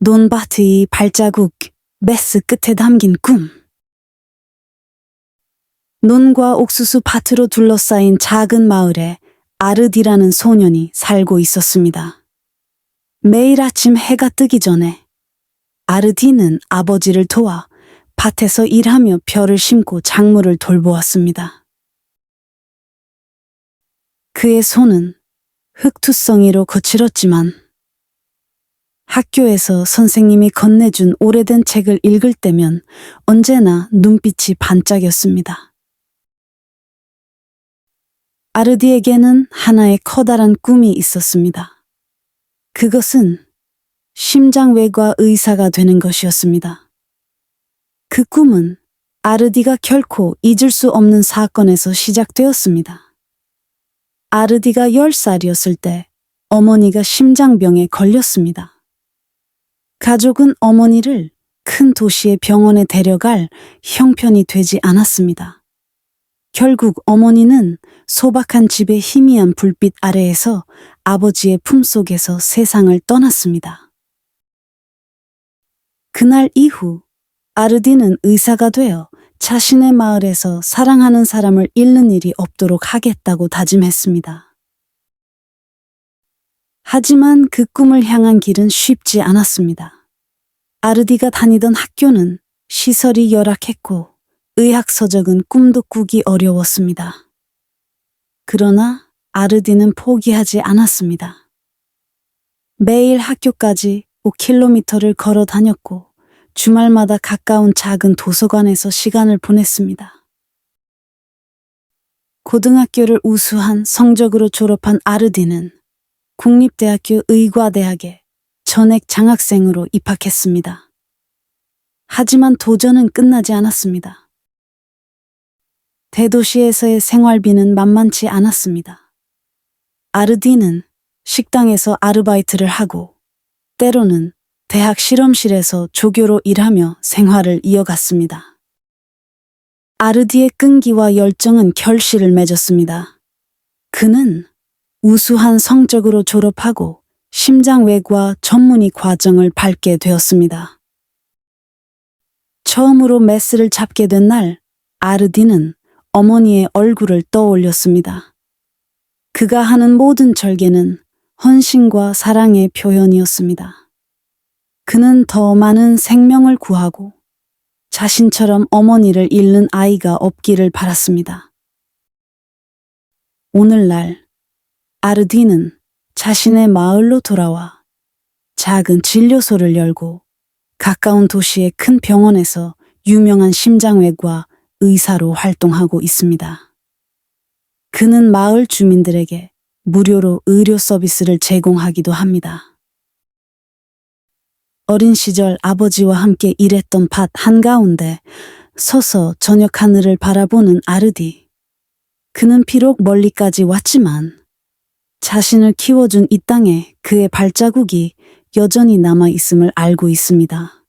논바트의 발자국, 메스 끝에 담긴 꿈. 논과 옥수수 밭으로 둘러싸인 작은 마을에 아르디라는 소년이 살고 있었습니다. 매일 아침 해가 뜨기 전에 아르디는 아버지를 도와 밭에서 일하며 벼를 심고 작물을 돌보았습니다. 그의 손은 흙투성이로 거칠었지만 학교에서 선생님이 건네준 오래된 책을 읽을 때면 언제나 눈빛이 반짝였습니다. 아르디에게는 하나의 커다란 꿈이 있었습니다. 그것은 심장외과 의사가 되는 것이었습니다. 그 꿈은 아르디가 결코 잊을 수 없는 사건에서 시작되었습니다. 아르디가 10살이었을 때 어머니가 심장병에 걸렸습니다. 가족은 어머니를 큰 도시의 병원에 데려갈 형편이 되지 않았습니다. 결국 어머니는 소박한 집의 희미한 불빛 아래에서 아버지의 품속에서 세상을 떠났습니다. 그날 이후 아르디는 의사가 되어 자신의 마을에서 사랑하는 사람을 잃는 일이 없도록 하겠다고 다짐했습니다. 하지만 그 꿈을 향한 길은 쉽지 않았습니다. 아르디가 다니던 학교는 시설이 열악했고 의학 서적은 꿈도 꾸기 어려웠습니다. 그러나 아르디는 포기하지 않았습니다. 매일 학교까지 5km를 걸어 다녔고 주말마다 가까운 작은 도서관에서 시간을 보냈습니다. 고등학교를 우수한 성적으로 졸업한 아르디는 국립대학교 의과대학에 전액 장학생으로 입학했습니다. 하지만 도전은 끝나지 않았습니다. 대도시에서의 생활비는 만만치 않았습니다. 아르디는 식당에서 아르바이트를 하고 때로는 대학 실험실에서 조교로 일하며 생활을 이어갔습니다. 아르디의 끈기와 열정은 결실을 맺었습니다. 그는 우수한 성적으로 졸업하고 심장외과 전문의 과정을 밟게 되었습니다. 처음으로 메스를 잡게 된 날, 아르디는 어머니의 얼굴을 떠올렸습니다. 그가 하는 모든 절개는 헌신과 사랑의 표현이었습니다. 그는 더 많은 생명을 구하고 자신처럼 어머니를 잃는 아이가 없기를 바랐습니다. 오늘날 아르디는 자신의 마을로 돌아와 작은 진료소를 열고 가까운 도시의 큰 병원에서 유명한 심장외과 의사로 활동하고 있습니다. 그는 마을 주민들에게 무료로 의료 서비스를 제공하기도 합니다. 어린 시절 아버지와 함께 일했던 밭 한가운데 서서 저녁 하늘을 바라보는 아르디. 그는 비록 멀리까지 왔지만 자신을 키워준 이 땅에 그의 발자국이 여전히 남아 있음을 알고 있습니다.